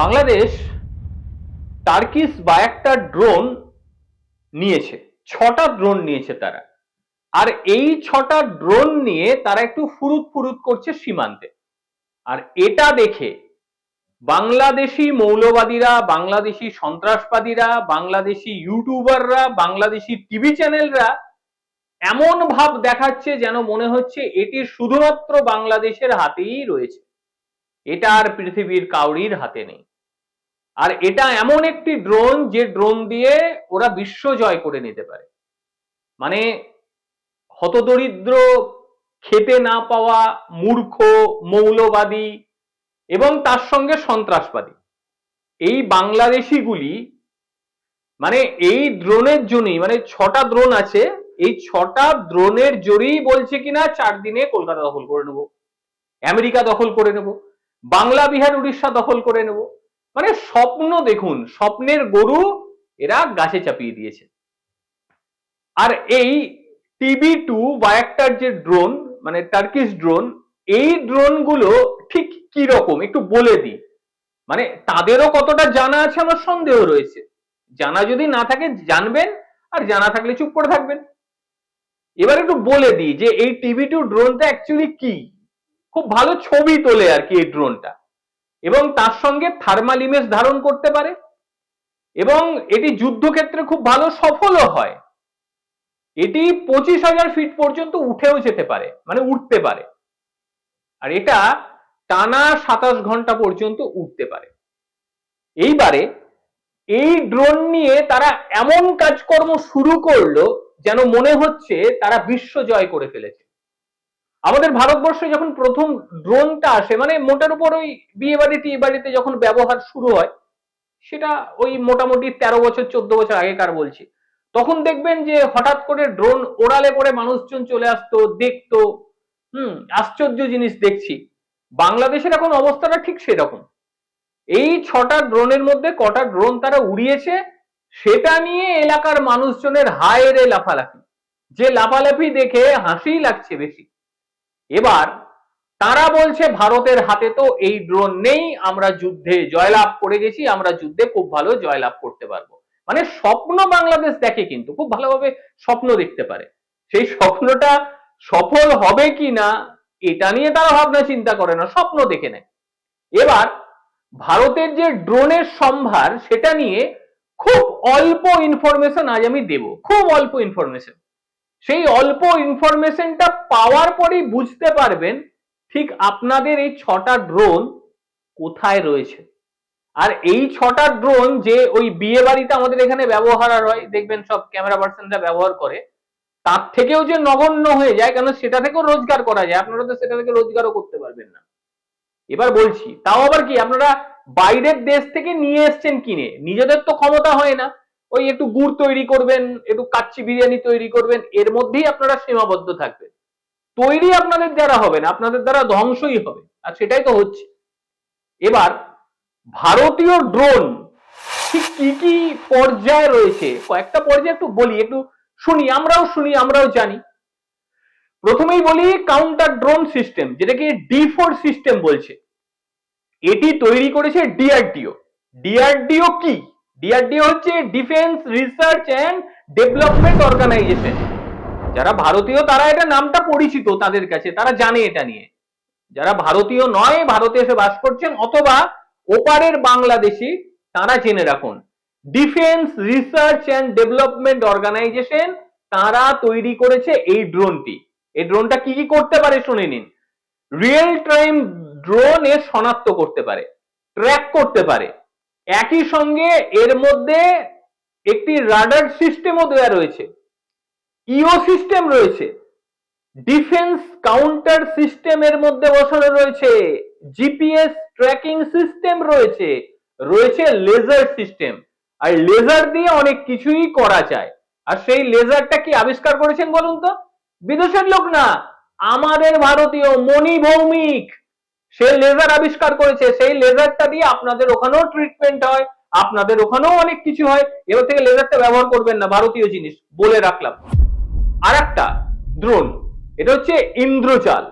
Bangladesh Turkish বা একটা drone নিয়েছে, ছটা ড্রোন নিয়েছে তারা। আর এই ছটা ড্রোন নিয়ে তারা একটু ফুরুত ফুরুত করছে সীমান্তে। আর এটা দেখে বাংলাদেশি মৌলবাদীরা, বাংলাদেশি সন্ত্রাসবাদীরা, বাংলাদেশি ইউটিউবাররা, বাংলাদেশি টিভি চ্যানেলরা এমন ভাব দেখাচ্ছে যেন মনে হচ্ছে এটি শুধুমাত্র বাংলাদেশের হাতেই রয়েছে। এটা আর পৃথিবীর কাউরির হাতে নেই। আর এটা এমন একটি ড্রোন যে ড্রোন দিয়ে ওরা বিশ্ব জয় করে নিতে পারে। মানে হতদরিদ্র খেতে না পাওয়া, মূর্খ, মৌলবাদী এবং তার সঙ্গে সন্ত্রাসবাদী। এই বাংলাদেশিগুলি মানে এই ড্রোনের জন্যই মানে ছটা ড্রোন আছে, এই ছটা ড্রোনের জোরেই বলছে কিনা চার দিনে কলকাতা দখল করে নেব, আমেরিকা দখল করে নেব, বাংলা, বিহার, উড়িষ্যা দখল করে নেব। মানে স্বপ্ন দেখুন, স্বপ্নের গরু এরা গাছে চাপিয়ে দিয়েছে। আর এই টিবি টু বা একটার যে ড্রোন মানে টার্কিশ ড্রোন এই ড্রোনগুলো ঠিক কি রকম? একটু বলে দিই। মানে তাদেরও কতটা জানা আছে আমার সন্দেহ রয়েছে। জানা যদি না থাকে, জানবেন, আর জানা থাকলে চুপ করে থাকবেন। এবার একটু বলে দিই যে এই টিভি টু ড্রোনটা অ্যাকচুয়ালি কি? খুব ভালো ছবি তোলে আর কি এই ড্রোনটা এবং তার সঙ্গে থার্মাল ইমেজ ধারণ করতে পারে। এবং এটি যুদ্ধক্ষেত্রে খুব ভালো সফলও হয়। এটি পঁচিশ হাজার ফিট পর্যন্ত উঠেও যেতে পারে মানে উঠতে পারে। আর এটা টানা সাতাশ ঘণ্টা পর্যন্ত উঠতে পারে। এইবারে এই ড্রোন নিয়ে তারা এমন কাজকর্ম শুরু করল যেন মনে হচ্ছে তারা বিশ্ব জয় করে ফেলেছে। আমাদের ভারতবর্ষে যখন প্রথম ড্রোনটা আসে মানে মোটার উপর ওই বিয়ে বাড়ি টিয়ে বাড়িতে যখন ব্যবহার শুরু হয়, সেটা ওই মোটামুটি তেরো বছর, চোদ্দ বছর আগেকার বলছি। তখন দেখবেন যে হঠাৎ করে ড্রোন ওড়ালে পরে মানুষজন চলে আসতো, দেখতো। হুম, আশ্চর্য জিনিস দেখছি। বাংলাদেশের এখন অবস্থাটা ঠিক সেরকম। এই ছটা ড্রোনের মধ্যে কটা ড্রোন তারা উড়িয়েছে, সেটা নিয়ে এলাকার মানুষজনের হায় রে লাফালাফি। যে লাফালাফি দেখে হাসি লাগছে বেশি। এবার তারা বলছে ভারতের হাতে তো এই ড্রোন নেই, আমরা যুদ্ধে জয়লাভ করে গেছি, আমরা যুদ্ধে খুব ভালো জয়লাভ করতে পারব। মানে স্বপ্ন বাংলাদেশ দেখে কিন্তু খুব ভালোভাবে স্বপ্ন দেখতে পারে। সেই স্বপ্নটা সফল হবে কি না এটা নিয়ে তারা ভাবনা চিন্তা করে না, স্বপ্ন দেখে নেয়। এবার ভারতের যে ড্রোনের সম্ভার, সেটা নিয়ে খুব অল্প ইনফরমেশন আজ আমি দেব, খুব অল্প ইনফরমেশন সেই অল্প ইনফরমেশনটা পাওয়ার পরেই বুঝতে পারবেন ঠিক আপনাদের এই ছটা ড্রোন কোথায় রয়েছে। আর এই ছটা ড্রোন যে ওই বিয়ে বাড়িতে আমাদের এখানে ব্যবহার আর হয়, দেখবেন সব ক্যামেরা পার্সনরা ব্যবহার করে, তার থেকেও যে নগণ্য হয়ে যায় কেন সেটা থেকেও রোজগার করা যায়, আপনারা তো সেটা থেকে রোজগারও করতে পারবেন না। এবার বলছি, তাও আবার কি, আপনারা বাইরের দেশ থেকে নিয়ে এসছেন কিনে, নিজেদের তো ক্ষমতা হয় না। ওই একটু গুড় তৈরি করবেন, একটু কাচ্চি বিরিয়ানি তৈরি করবেন, এর মধ্যেই আপনারা সীমাবদ্ধ থাকবেন। তৈরি আপনাদের দ্বারা হবে না, আপনাদের দ্বারা ধ্বংসই হবে, আর সেটাই তো হচ্ছে। এবার, ভারতীয় ড্রোন ঠিক কি কি পর্যায়ে রয়েছে? কয়েকটা পর্যায়ে একটু বলি, একটু শুনি, আমরাও শুনি, আমরাও জানি। প্রথমেই বলি কাউন্টার ড্রোন সিস্টেম যেটাকে ডি ফোর সিস্টেম বলছে। এটি তৈরি করেছে ডিআরডিও ডিআরডিও কি? ডিআরডিও হচ্ছে defence research and development organisation যারা ভারতীয়, তারা এটা নামটা পরিচিত তাদের কাছে, তারা জানে এটা নিয়ে। যারা ভারতীয় নয়, ভারতে এসে বাস করছেন, অথবা ওপারের বাংলাদেশি, তারা জেনে রাখুন। Defence research and development organisation তারা তৈরি করেছে এই ড্রোনটি। এই ড্রোনটা কি কি করতে পারে শুনে নিন। রিয়েল টাইম ড্রোন এ শনাক্ত করতে পারে ট্র্যাক করতে পারে। একই সঙ্গে এর মধ্যে একটি রাডার সিস্টেমও দেওয়া রয়েছে। ইও সিস্টেম রয়েছে। ডিফেন্স কাউন্টার সিস্টেমের মধ্যে বসানো রয়েছে। জিপিএস ট্র্যাকিং সিস্টেম রয়েছে। রয়েছে লেজার সিস্টেম আর লেজার দিয়ে অনেক কিছুই করা যায়। আর সেই লেজারটা কি আবিষ্কার করেছেন বলুন তো? বিদেশের লোক না, আমাদের ভারতীয় মণি ভৌমিক সে লেজার আবিষ্কার করেছে, সেই লেজারটা দিয়ে আপনাদের ওখানেও ট্রিটমেন্ট হয়, আপনাদের ওখানেও অনেক কিছু হয়, এবার থেকে লেজারটা ব্যবহার করবেন না, ভারতীয় জিনিস, বলে রাখলাম। আর একটা ড্রোন এটা হচ্ছে ইন্দ্রজাল।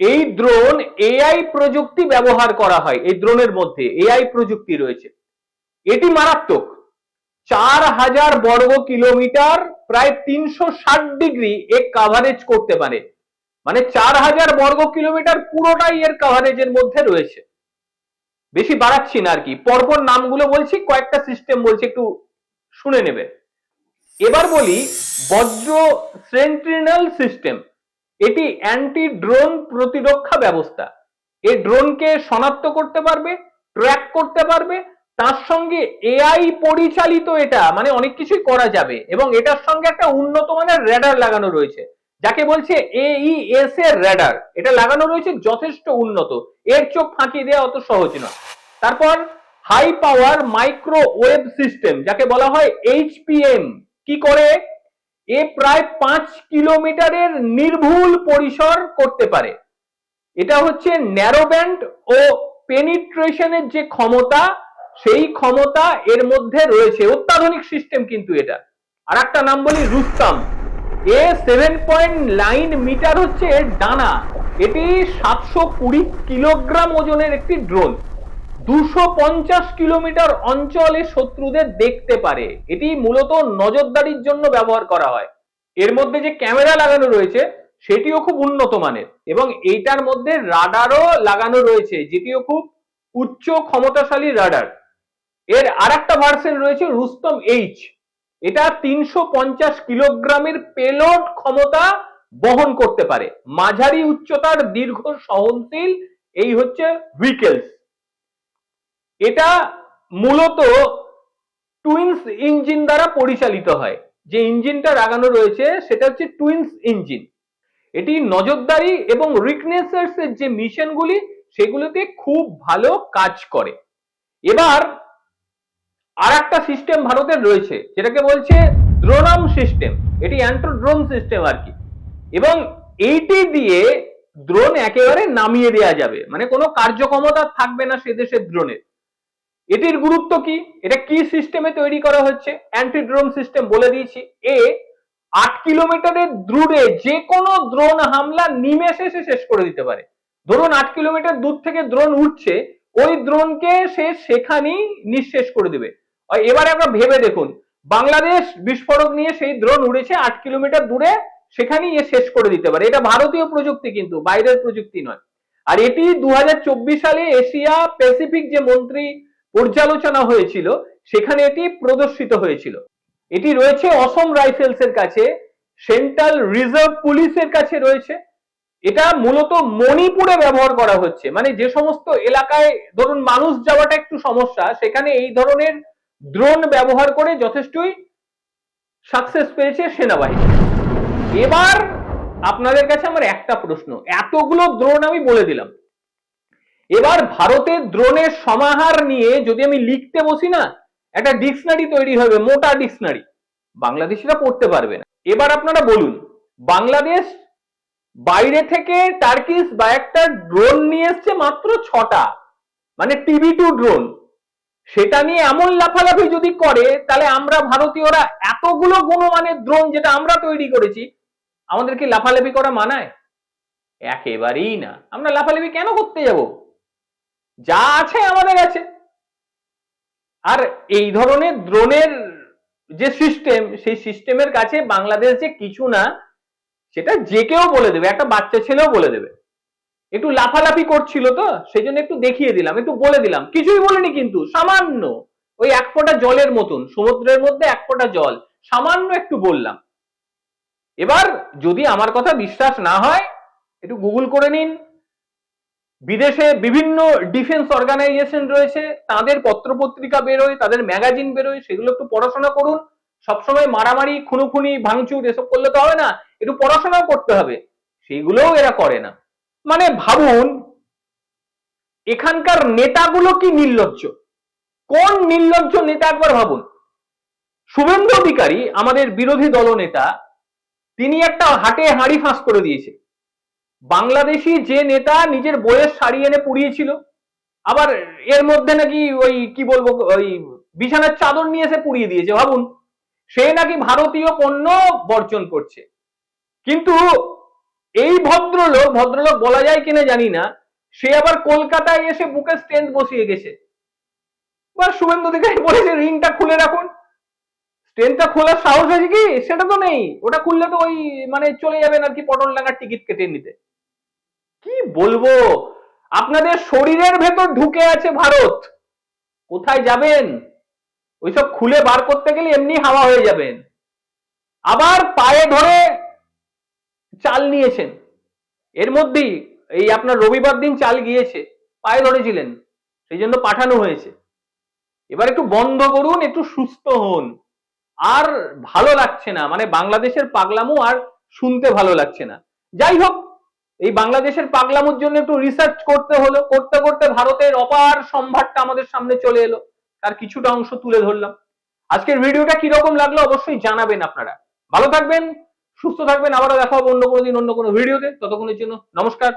এই ড্রোন এআই প্রযুক্তি ব্যবহার করা হয়, এই ড্রোনের মধ্যে এআই প্রযুক্তি রয়েছে। এটি মারাত্মক, চার হাজার বর্গ কিলোমিটার প্রায় তিনশো ষাট ডিগ্রি এ কাভারেজ করতে পারে। মানে চার হাজার বর্গ কিলোমিটার পুরোটাই এর কাভারেজের মধ্যে রয়েছে। বেশি বাড়াচ্ছি না আর কি। পরপর নামগুলো বলছি, কয়েকটা সিস্টেম বলছি, একটু শুনে নেবে। এবার বলি, বজ্র সেন্ট্রিনাল সিস্টেম এটি অ্যান্টি ড্রোন প্রতিরক্ষা ব্যবস্থা। এই ড্রোনকে শনাক্ত করতে পারবে ট্র্যাক করতে পারবে, তার সঙ্গে এআই পরিচালিত এটা মানে অনেক কিছুই করা যাবে। এবং এটার সঙ্গে একটা উন্নত মানের র্যাডার লাগানো রয়েছে। যাকে বলছে এইএস এর র্যাডার এটা লাগানো রয়েছে যথেষ্ট উন্নত। এর চোখ ফাঁকি দেওয়া অত সহজ নয়। তারপর হাই পাওয়ার মাইক্রোওয়েভ সিস্টেম যাকে বলা হয় এইচপিএম কি করে? এ প্রায় পাঁচ কিলোমিটারের নির্ভুল পরিসর করতে পারে। এটা হচ্ছে ন্যারো ব্যান্ড ও পেনিট্রেশনের যে ক্ষমতা, সেই ক্ষমতা এর মধ্যে রয়েছে। অত্যাধুনিক সিস্টেম কিন্তু এটা। আর একটা নাম বলি Rustom A seven point nine metre হচ্ছে ডানা। এটি সাতশো কুড়ি কিলোগ্রাম ওজনের একটি ড্রোন। দুশো পঞ্চাশ কিলোমিটার অঞ্চলে শত্রুদের দেখতে পারে। এটি মূলত নজরদারির জন্য ব্যবহার করা হয়। এর মধ্যে যে ক্যামেরা লাগানো রয়েছে, সেটিও খুব উন্নত মানের এবং এইটার মধ্যে রাডারও লাগানো রয়েছে, যেটিও খুব উচ্চ ক্ষমতাশালী রাডার। এর আর একটা ভার্সন রয়েছে রুস্তম এইচ। এটা তিনশো পঞ্চাশ কিলোগ্রামের পেলোড ক্ষমতা বহন করতে পারে। মাঝারি উচ্চতার দীর্ঘ সহনশীল, এই হচ্ছে হুইকেলস এটা মূলত টুইন্স ইঞ্জিন দ্বারা পরিচালিত হয়। যে ইঞ্জিনটা লাগানো রয়েছে, সেটা হচ্ছে টুইন্স ইঞ্জিন এটি নজরদারি এবং রিকনেসার্স এর যে মিশনগুলি সেগুলোতে খুব ভালো কাজ করে। এবার আর একটা সিস্টেম ভারতের রয়েছে, যেটাকে বলছে দ্রোনাম সিস্টেম এটি অ্যান্টো ড্রোন সিস্টেম আর কি। এবং এইটি দিয়ে ড্রোন একেবারে নামিয়ে দেওয়া যাবে মানে কোনো কার্যক্ষমতা থাকবে না সে দেশের ড্রোনের এটির গুরুত্ব কি? এটা কি সিস্টেমে তৈরি করা হচ্ছে? অ্যান্টি ড্রোন সিস্টেম বলে দিয়েছি। এ আট কিলোমিটারের দূরে যে কোনো ড্রোন হামলা নিমেষে সে শেষ করে দিতে পারে। ধরুন আট কিলোমিটার দূর থেকে ড্রোন উঠছে, ওই ড্রোনকে সে সেখানেই নিঃশেষ করে দিবে। এবারে আমরা ভেবে দেখুন, বাংলাদেশ বিস্ফোরক নিয়ে সেই ড্রোন উড়েছে আট কিলোমিটার দূরে, সেখানেই এ শেষ করে দিতে পারে। এটা ভারতীয় প্রযুক্তি কিন্তু, বাইরের প্রযুক্তি নয়। আর এটি দুহাজার চব্বিশ সালে এশিয়া প্যাসিফিক যে মন্ত্রী পর্যালোচনা হয়েছিল, সেখানে এটি প্রদর্শিত হয়েছিল। এটি রয়েছে অসম রাইফেলস এর কাছে, সেন্ট্রাল রিজার্ভ পুলিশের কাছে রয়েছে। এটা মূলত মণিপুরে ব্যবহার করা হচ্ছে। মানে যে সমস্ত এলাকায় ধরুন মানুষ যাওয়াটা একটু সমস্যা, সেখানে এই ধরনের ড্রোন ব্যবহার করে যথেষ্টই সাকসেস পেয়েছে সেনাবাহিনী। এবার আপনাদের কাছে আমার একটা প্রশ্ন, এতগুলো ড্রোন আমি বলে দিলাম। এবার ভারতের ড্রোনের সমাহার নিয়ে যদি আমি লিখতে বসি না, একটা ডিকশনারি তৈরি হবে, মোটা ডিকশনারি বাংলাদেশিরা পড়তে পারবে না। এবার আপনারা বলুন, বাংলাদেশ বাইরে থেকে টার্কিস বা একটা ড্রোন নিয়ে এসছে মাত্র ছটা মানে টিভি টু ড্রোন সেটা নিয়ে এমন লাফালাফি যদি করে, তাহলে আমরা ভারতীয়রা এতগুলো গুণমানের ড্রোন যেটা আমরা তৈরি করেছি, আমাদেরকে লাফালাফি করা মানায়? একেবারেই না। আমরা লাফালাফি কেন করতে যাব? যা আছে আমাদের আছে। আর এই ধরনের ড্রোনের যে সিস্টেম সেই সিস্টেমের কাছে বাংলাদেশ যে কিছু না, সেটা যে কেউ বলে দেবে, একটা বাচ্চা ছেলেও বলে দেবে। একটু লাফালাফি করছিল তো সেই জন্য একটু দেখিয়ে দিলাম, একটু বলে দিলাম। কিছুই বলিনি কিন্তু, সামান্য, ওই এক ফোঁটা জলের মতন, সমুদ্রের মধ্যে এক ফোঁটা জল, সামান্য একটু বললাম। এবার যদি আমার কথা বিশ্বাস না হয়, একটু গুগল করে নিন। বিদেশে বিভিন্ন ডিফেন্স অর্গানাইজেশন রয়েছে, তাদের পত্রপত্রিকা বেরোয়, তাদের ম্যাগাজিন বেরোয়, সেগুলো একটু পড়াশোনা করুন। সবসময় মারামারি, খুনোখুনি, ভাঙচুর, এসব করলে তো হবে না, একটু পড়াশোনাও করতে হবে সেইগুলোও এরা করে না। মানে ভাবুন, এখানকার নেতাগুলো কি নির্লজ্জ? কোন নির্লজ্জ নেতা একবার ভাবুন? শুভেন্দু অধিকারী, আমাদের বিরোধী দলনেতা, তিনি একটা হাটে হাঁড়ি ফাঁস করে দিয়েছে। বাংলাদেশি যে নেতা নিজের বইয়ের শাড়ি এনে পুড়িয়েছিল, আবার এর মধ্যে নাকি ওই কি বলব, ওই বিছানার চাদর নিয়ে এসে পুড়িয়ে দিয়েছে। ভাবুন, সে নাকি ভারতীয় পণ্য বর্জন করছে। কিন্তু এই ভদ্রলোক ভদ্রলোক বলা যায় কিনা জানি না, সে আবার কলকাতায় এসে বুকে স্ট্রেন্থ বসিয়ে গেছে। এবার শুভেন্দু অধিকারী বলেছে রিংটা খুলে রাখুন। ট্রেনটা খোলার সাহস আছে কি? সেটা তো নেই। ওটা খুললে তো ওই মানে চলে যাবেন আর কি পটল ডাঙ্গার টিকিট কেটে নিতে। কি বলব? আপনাদের শরীরের ভেতর ঢুকে আছে ভারত। কোথায় যাবেন? ওইসব খুলে বার করতে গেলে এমনি হাওয়া হয়ে যাবেন। আবার পায়ে ধরে চাল নিয়েছেন। এর মধ্যেই এই আপনার রবিবার দিন চাল গিয়েছে, পায়ে ধরেছিলেন, সেই জন্য পাঠানো হয়েছে। এবার একটু বন্ধ করুন, একটু সুস্থ হন। আর ভালো লাগছে না মানে বাংলাদেশের পাগলামো আর শুনতে ভালো লাগছে না। যাই হোক, এই বাংলাদেশের পাগলামোর জন্য একটু রিসার্চ করতে হলো, করতে করতে ভারতের অপার সম্ভারটা আমাদের সামনে চলে এলো। তার কিছুটা অংশ তুলে ধরলাম। আজকের ভিডিওটা কীরকম লাগল অবশ্যই জানাবেন আপনারা। ভালো থাকবেন সুস্থ থাকবেন আবারও দেখা হবে অন্য কোনো দিন অন্য কোনো ভিডিওতে। ততক্ষণের জন্য নমস্কার।